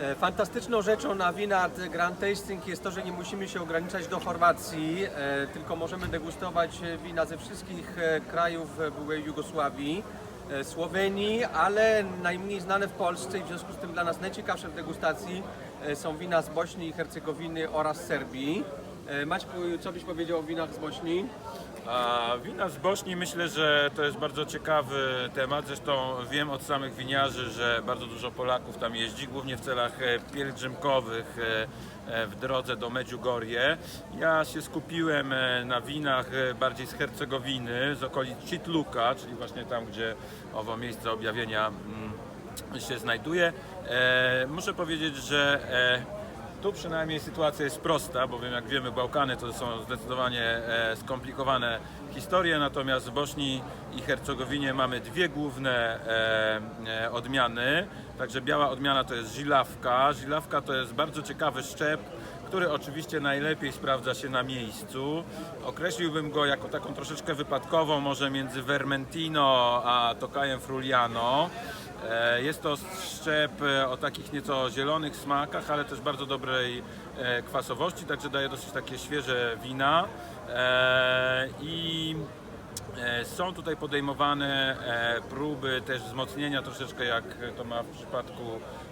E, Fantastyczną rzeczą na Winard Grand Tasting jest to, że nie musimy się ograniczać do Chorwacji, e, tylko możemy degustować wina ze wszystkich e, krajów byłej Jugosławii, Słowenii, ale najmniej znane w Polsce i w związku z tym dla nas najciekawsze w degustacji są wina z Bośni i Hercegowiny oraz Serbii. E, Maćku, co byś powiedział o winach z Bośni? A wina z Bośni myślę, że to jest bardzo ciekawy temat. Zresztą wiem od samych winiarzy, że bardzo dużo Polaków tam jeździ, głównie w celach e, pielgrzymkowych e, w drodze do Medjugorje. Ja się skupiłem na winach bardziej z Hercegowiny, z okolic Citluka, czyli właśnie tam, gdzie owo miejsce objawienia mm, się znajduje. Muszę powiedzieć, że tu przynajmniej sytuacja jest prosta, bowiem jak wiemy Bałkany to są zdecydowanie e, skomplikowane historie, natomiast w Bośni i Hercegowinie mamy dwie główne e, e, odmiany. Także biała odmiana to jest żilawka. Żilawka to jest bardzo ciekawy szczep, który oczywiście najlepiej sprawdza się na miejscu. Określiłbym go jako taką troszeczkę wypadkową, może między Vermentino a Tokajem Fruliano. E, Jest to szczep e, o takich nieco zielonych smakach, ale też bardzo dobrej e, kwasowości, także daje dosyć takie świeże wina. I są tutaj podejmowane e, próby też wzmocnienia, troszeczkę jak to ma w przypadku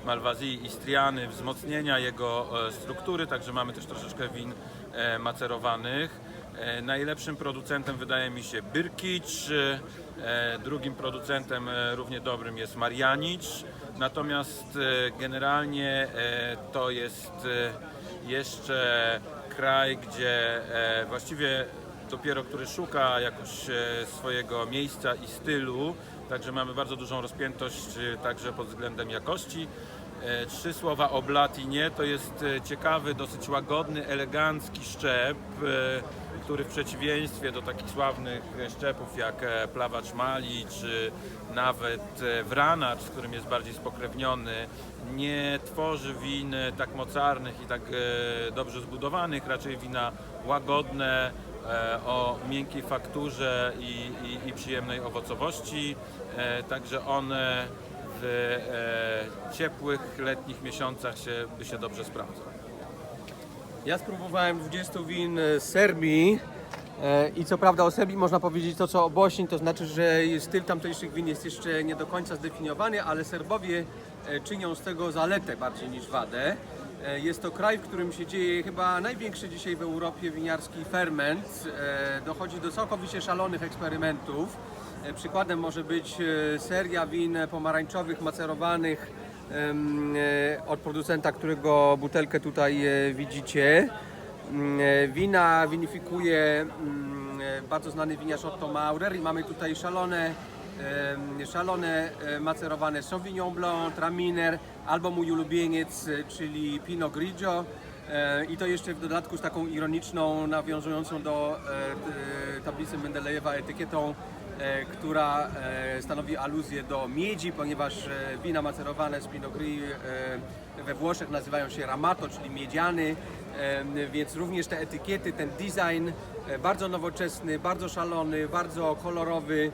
Malwazji i Istriany, wzmocnienia jego e, struktury, także mamy też troszeczkę win e, macerowanych. E, Najlepszym producentem wydaje mi się Birkic, e, drugim producentem e, równie dobrym jest Marianicz, natomiast e, generalnie e, to jest e, jeszcze kraj, gdzie e, właściwie dopiero który szuka jakoś e, swojego miejsca i stylu, także mamy bardzo dużą rozpiętość e, także pod względem jakości. E, Trzy słowa o Blatinie. To jest ciekawy, dosyć łagodny, elegancki szczep, który w przeciwieństwie do takich sławnych szczepów jak Plawacz Mali czy nawet Wranacz, z którym jest bardziej spokrewniony, nie tworzy win tak mocarnych i tak dobrze zbudowanych, raczej wina łagodne, o miękkiej fakturze i, i, i przyjemnej owocowości. E, Także one w e, ciepłych letnich miesiącach się, by się dobrze sprawdzał. Ja spróbowałem 20 win z Serbii e, i co prawda o Serbii można powiedzieć to co o Bośni, to znaczy, że styl tamtejszych win jest jeszcze nie do końca zdefiniowany, ale Serbowie e, czynią z tego zaletę bardziej niż wadę. E, Jest to kraj, w którym się dzieje chyba największy dzisiaj w Europie winiarski ferment. E, Dochodzi do całkowicie szalonych eksperymentów. E, Przykładem może być seria win pomarańczowych, macerowanych od producenta, którego butelkę tutaj widzicie. Mm, Wina winifikuje mm, bardzo znany winiarz Otto Maurer i mamy tutaj szalone, szalone macerowane Sauvignon Blanc, Traminer albo mój ulubieniec, e, czyli Pinot Grigio. E, I to jeszcze w dodatku z taką ironiczną, nawiązującą do e, tablicy Mendelejewa etykietą która stanowi aluzję do miedzi, ponieważ wina macerowane z Pinot Gris e, we Włoszech nazywają się Ramato, czyli miedziany, więc również te etykiety, ten design bardzo nowoczesny, bardzo szalony, bardzo kolorowy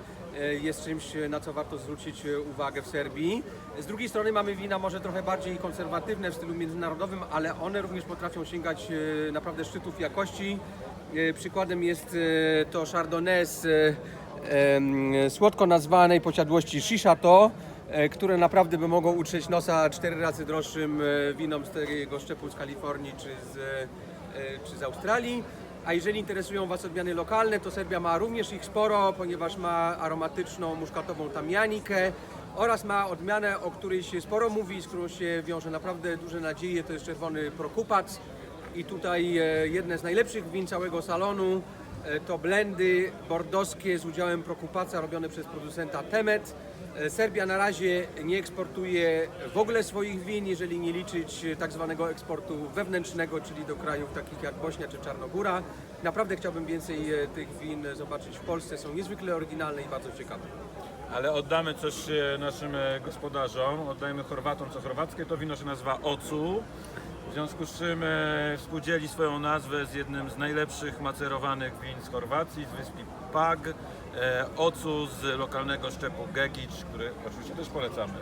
jest czymś, na co warto zwrócić e, uwagę w Serbii. Z drugiej strony mamy wina może trochę bardziej konserwatywne w stylu międzynarodowym, ale one również potrafią sięgać e, naprawdę szczytów jakości. E, Przykładem jest e, to Chardonnay z e, słodko nazwanej posiadłości Shishato, e, które naprawdę by mogą utrzeć nosa cztery razy droższym e, winom z tego szczepu z Kalifornii czy z, e, czy z Australii. A jeżeli interesują Was odmiany lokalne, to Serbia ma również ich sporo, ponieważ ma aromatyczną, muszkatową tamianikę oraz ma odmianę, o której się sporo mówi, z którą się wiąże naprawdę duże nadzieje, to jest czerwony Prokupac. I tutaj e, jedne z najlepszych win całego salonu to blendy bordowskie z udziałem Prokupaca robione przez producenta Temet. E, Serbia na razie nie eksportuje w ogóle swoich win, jeżeli nie liczyć e, tak zwanego eksportu wewnętrznego, czyli do krajów takich jak Bośnia czy Czarnogóra. Naprawdę chciałbym więcej e, tych win zobaczyć w Polsce. Są niezwykle oryginalne i bardzo ciekawe. Ale oddamy coś e, naszym e, gospodarzom, oddajmy Chorwatom co chorwackie. To wino się nazywa Ocu. Związku z czym e, współdzieli swoją nazwę z jednym z najlepszych macerowanych win z Chorwacji, z wyspy Pag. E, Ocu z lokalnego szczepu Gegic, który oczywiście też polecamy.